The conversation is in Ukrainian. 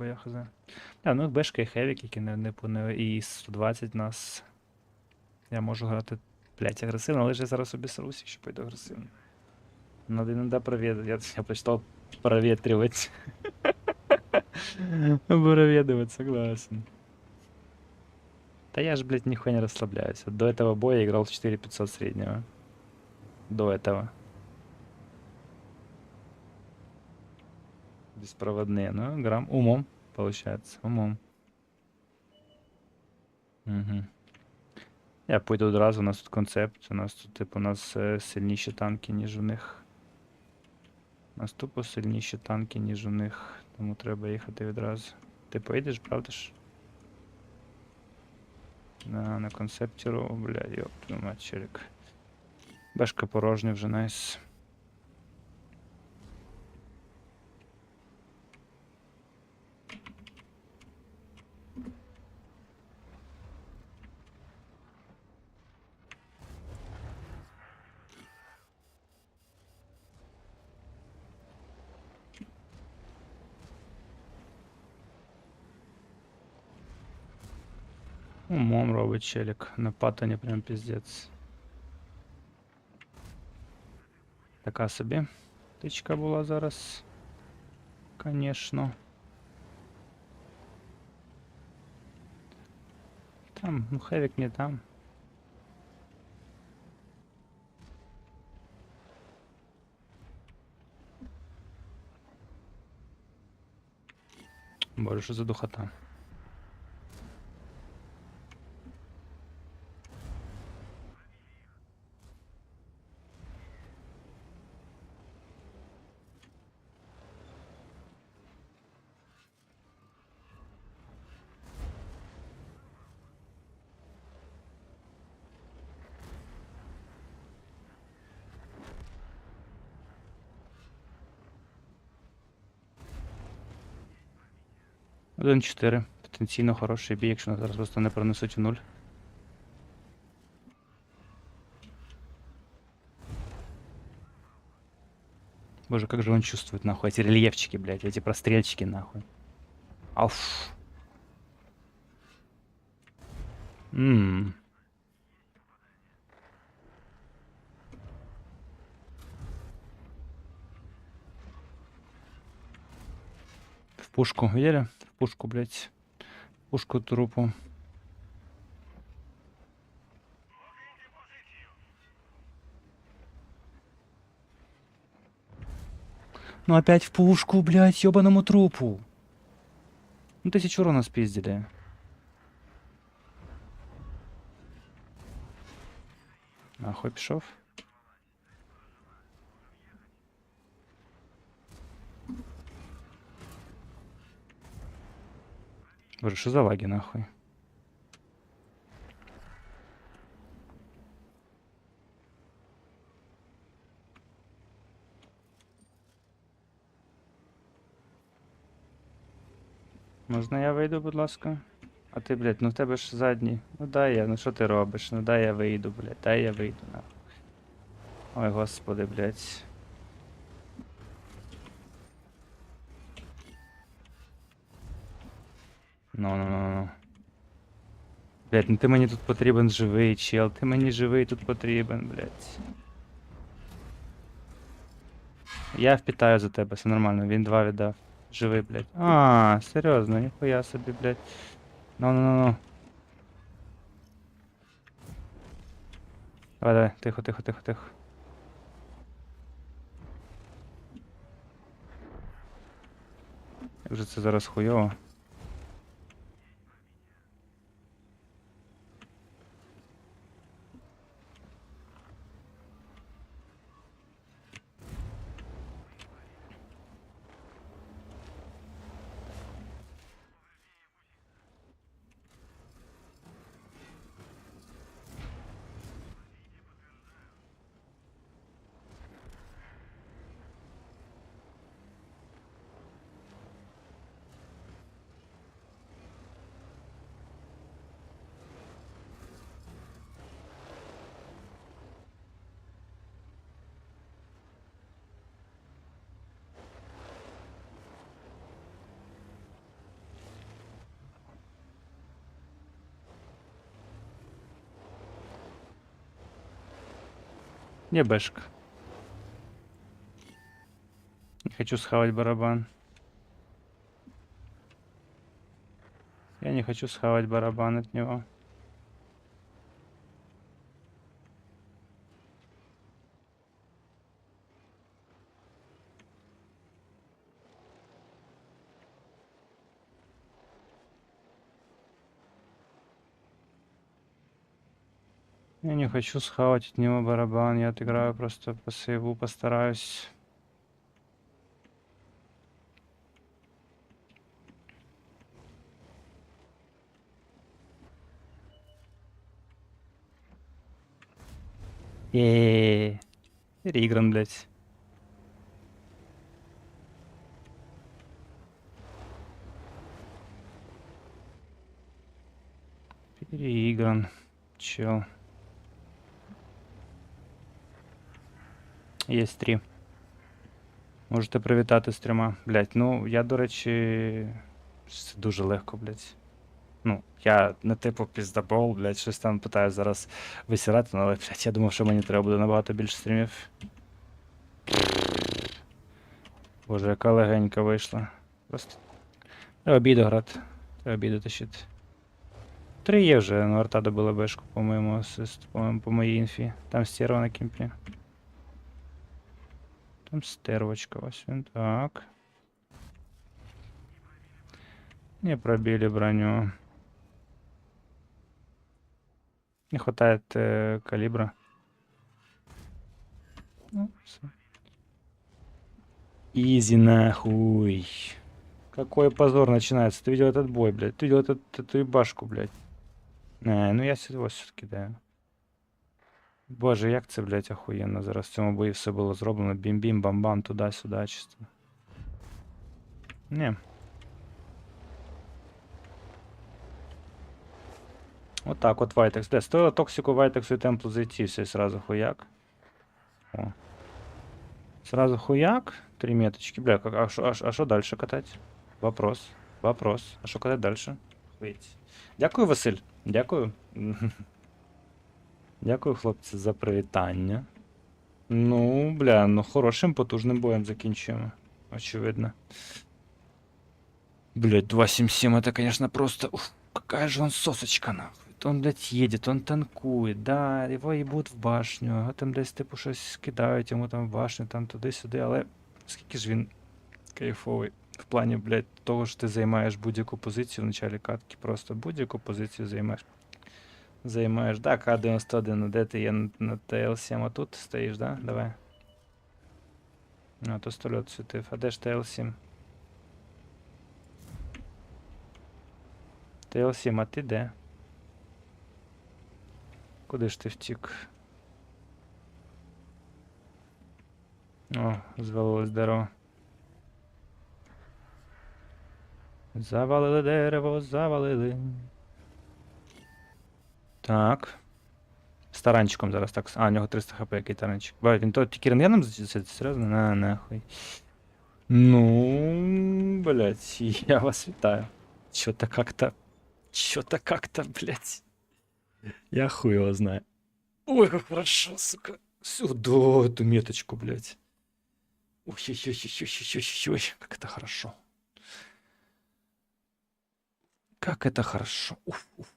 Бо я хз. А, ну бешка і хевік, які не, не, не і 120 нас. Я можу грати, блять, агресивно, але ж я зараз обісрусь, якщо пойду агресивно. Надо иногда проведать. Я, я прочитал проветривать. Проведывать, согласен. Да я ж, блядь, нихуя не расслабляюсь. Вот До этого боя играл в 4500 среднего. До этого. Беспроводные, ну, грамм умом, получается, умом. Угу. Я пойду одразу, у нас тут концепт. У нас тут, типу, у нас е, сильніші танки, ніж у них. У нас тупо сильніші танки, ніж у них. Тому треба їхати відразу. Ти поїдеш, правда ж? На, на концепті бля, йоп, мать, челік. Бешка порожня вже найс. Умом робить челік. На патоні прям піздець. Така собі. Тичка була зараз. Конечно. Там, ну хевік не там. Боже, що за духота. Один 4 Потенційно хороший бій, якщо нас зараз просто не пронесуть в нуль. Боже, как же он чувствует, нахуй, эти рельефчики, блядь, эти прострельчики, нахуй. Ауф. Ммм. В пушку, видели? Пушку, блядь. Пушку трупу. Ну опять в пушку, блядь, ёбаному трупу. Ну тысячу урона спиздили. Нахуй пішов. Боже, що за лаги нахуй? Можна я вийду, будь ласка? А ти, блядь, ну в тебе ж задній. Ну дай я, ну що ти робиш? Ну дай я вийду, блядь, дай я вийду, нахуй. Ой, господи, блядь. Ну, ну, ну, ти мені тут потрібен живий, чел. Ти мені живий тут потрібен, блядь. Я впитаю за тебе, все нормально, він два віддав. Живий, блядь. А, серйозно, ніхуя собі, блядь. Ну, ну, ну, ну. Давай, давай, тихо, тихо, тихо, тихо. Як же це зараз хуйово? Где бэшка? Не хочу схавать барабан. Я не хочу схавать барабан от него. Я не хочу схавать от него барабан, я отыграю просто по сейву, постараюсь. Еее. Переигран, блядь. Переигран. Чел. Є три. Можете привітати з трьома. Блять, ну я, до речі. Це дуже легко, блять. Ну, я не типу піздабол, блять, щось там питаю зараз висирати, ну, але, блять, я думав, що мені треба буде набагато більше стрімів. Боже, яка легенька вийшла. Просто. Треба обіду грати. Треба обіду тащити. Три є вже, ну арта добила бешку, по-моєму, асист, по-моєму, по моїй інфі. Там стерва на кімпі. Там стервочка ось він. Так. Не пробили броню. Не хватает э, калибра. Ну. Изи нахуй. Какой позор начинается. Ты видел этот бой, блядь? Ты видел этот, эту ебашку, блядь? Не, ну я его все-таки кидаю. Боже, як це, блядь, охуєнно. Зараз в цьому бої все було зроблено. Бім-бім, бам-бам, туди-сюди, чисто. Ні. Отак от Вайтекс. Де? Стоїло токсику Вайтексу і темплу зайти, все сразу хуяк. О. Сразу хуяк. Три меточки. Бля, а що а, а дальше катать? Вопрос. Вопрос. А що катать дальше? Дякую, Василь. Дякую. Дякую, хлопці, за привітання. Ну, бля, ну хорошим потужним боєм закінчуємо. Очевидно. Блять, 277 это, конечно, просто... Ух, какая же он сосочка, нахуй. Он, блядь, едет, он танкует, да, його їбуть в башню, а там десь, типу, щось кидають йому там в башню, там туди-сюди, але скільки ж він кайфовий. В плані, блядь, того, що ти займаєш будь-яку позицію в началі катки, просто будь-яку позицію займаєш. Займаєш. Да, К-91, де ти є на, на ТЛ-7, а тут стоїш, да? Давай. А, то стольот світив. А де ж ТЛ-7? ТЛ-7, а ти де? Куди ж ти втік? О, звалилось дерево. Завалили дерево, завалили. Так. З таранчиком зараз так. А, у нього 300 хп, який таранчик. Ба, він то тільки рентгеном це серйозно? На, нахуй. Ну, блядь, я вас вітаю. Чё-то как-то... Чё-то как-то, блядь. Я хуй его знаю. Ой, как хорошо, сука. Сюда эту меточку, блядь. Ой-ой-ой-ой-ой-ой-ой, как это хорошо. Как это хорошо. Уф, уф,